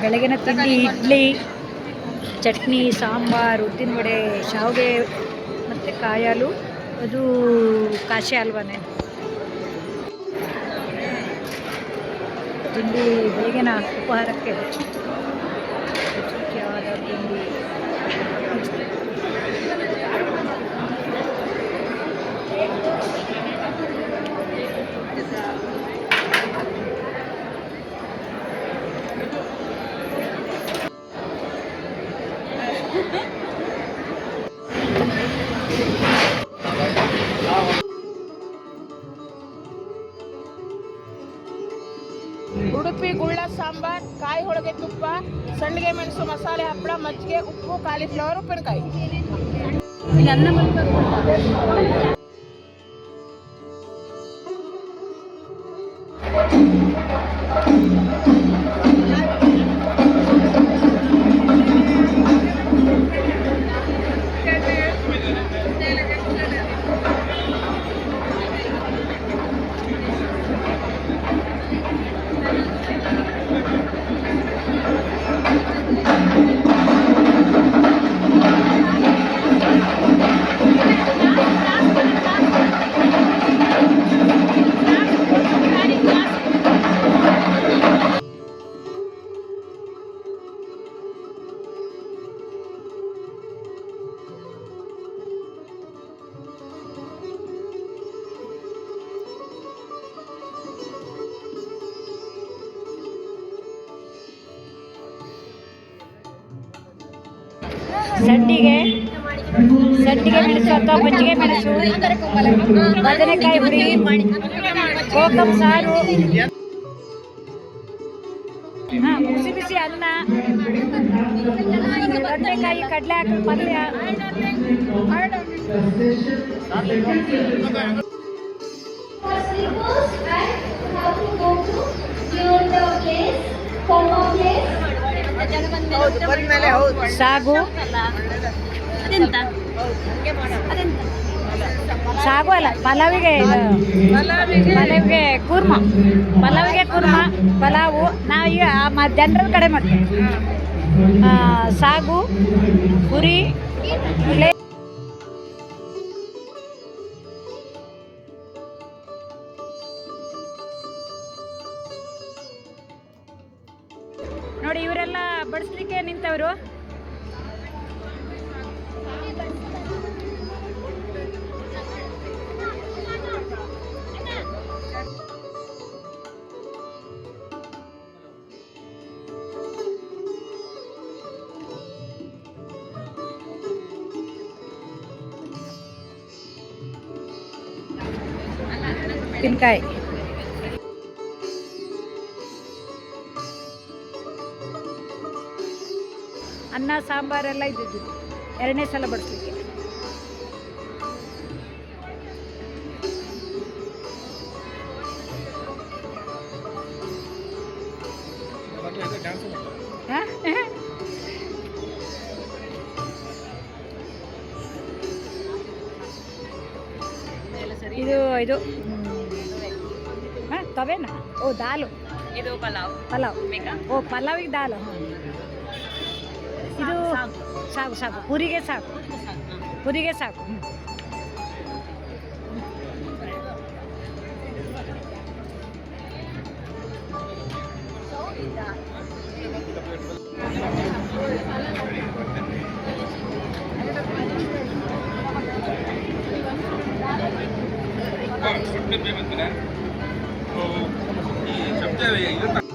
ಬೆಳಗಿನ ತಿಂಡಿ, ಇಡ್ಲಿ, ಚಟ್ನಿ, ಸಾಂಬಾರು, ಉದ್ದಿನ ವಡೆ, ಶಾವಿಗೆ ಮತ್ತು ಕಾಯಾಲು. ಅದು ಕಾಶಿ ಅಲ್ವಾನೆ. ತಿಂಡಿ ಬೆಳಗಿನ ಉಪಹಾರಕ್ಕೆ ರುಚಿಯಾದ ತಿಂಡಿ ಉಡುಪಿ ಗುಳ್ಳ ಸಾಂಬಾರ್ ಕಾಯಿ ಹೋಳಿಗೆ ತುಪ್ಪ ಸಂಡಿಗೆ ಮೆಣಸು ಮಸಾಲೆ ಹಪ್ಪಳ ಮಜ್ಜಿಗೆ ಉಪ್ಪು ಕಾಲಿಫ್ಲವರ್ ಉಪ್ಪಿನಕಾಯಿ. ಸಂಡಿಗೆ ಸಂಡಿಗೆ ಮೆಣಸು ಅಥವಾ ಮಜ್ಜಿಗೆ ಮೆಣಸು, ಬದನೆಕಾಯಿ ಹುರಿ ಕೋಕಂ ಸಾರು ಹಾ, ಬಿಸಿ ಬಿಸಿ ಅನ್ನ ಬದನೆಕಾಯಿ ಕಡಲೆ ಹಾಕಿ ಪಲ್ಯ your place. ಸಾಗು? ಸಾಗು ಅಲ್ಲ ಪಲಾವಿಗೆ ಪಲಾವಿಗೆ ಕೂರ್ಮ. ಪಲಾವಿಗೆ ಕೂರ್ಮ ಪಲಾವು. ನಾವು ಈಗ ಜನರ ಕಡೆ ಮಾಡ್ತೀವಿ. ಆ, ಸಾಗು ಪುರಿ ಉಪ್ಪಿನಕಾಯಿ ಅನ್ನ ಸಾಂಬಾರೆಲ್ಲ ಇದ್ದಿದ್ದು. ಎರಡನೇ ಸಲ ಬಡಿಸ್ಲಿಕ್ಕೆ? ಇದು ಇದು. ತವೇನಾ? ಓ ದಾಲು. ಇದು ಪಲಾವ್. ಪಲಾವ್. ಓ ಪಲಾವಿಗೆ ದಾಲು ಇದು ಸಾಕು ಸಾಕು. ಪುರಿಗೆ ಸಾಕು. ಪುರಿಗೆ ಸಾಕು. Yeah, you're.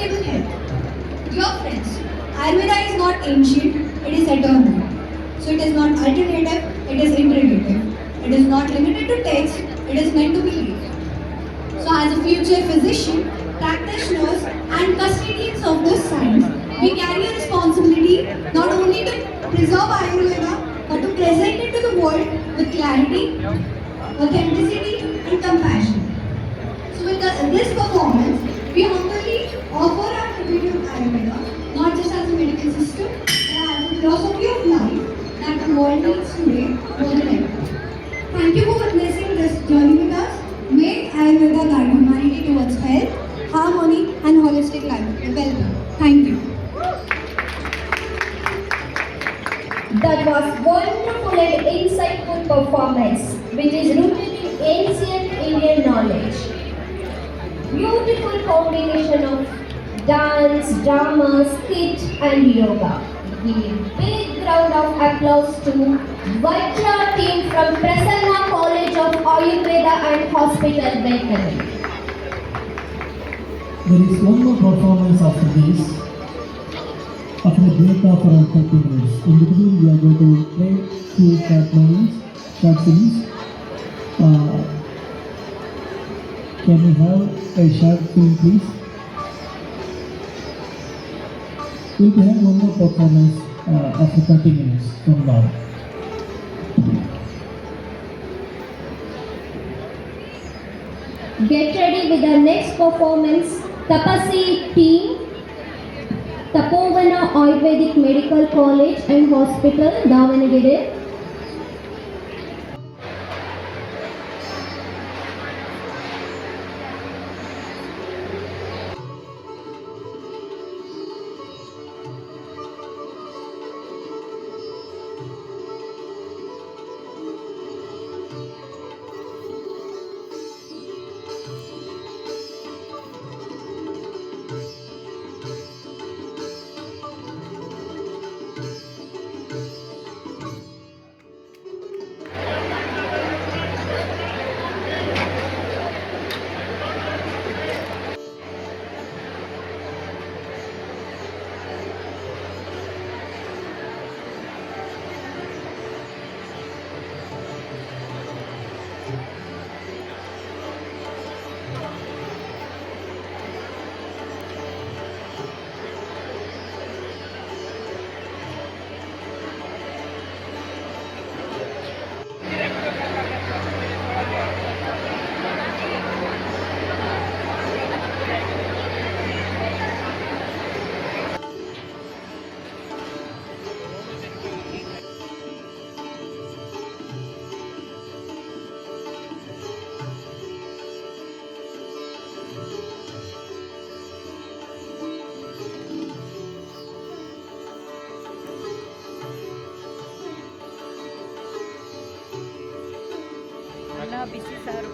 comfortable here. Dear friends, Ayurveda is not ancient, it is eternal. So it is not alternative, it is integrative. It is not limited to text, it is meant to be read. So as a future physician, practitioners and custodians of this science, we carry a responsibility not only to preserve Ayurveda, but to present it to the world with clarity, authenticity and compassion. So with this performance, we philosophy of life that the world needs today more than ever. Thank you for witnessing this journey with us. May Ayurveda guide humanity towards health, harmony, and holistic life. Welcome. Thank you. That was wonderful and insightful performance, which is rooted in ancient Indian knowledge. Beautiful combination of dance, drama, skit, and yoga. Give a big round of applause to Vajra team from Prasanna College of Ayurveda and Hospital, Bengaluru. There is one more performance after this. After a break of around 30 minutes. In between, we are going to play few short movies, short films. Uh, can we have a short film, please? We'll be having one more performance uh, after 30 minutes from now. Get ready with the next performance. Tapasi team, Tapovana Ayurvedic Medical College and Hospital, Davanagere. ಬಿಸಿ ಸಾರು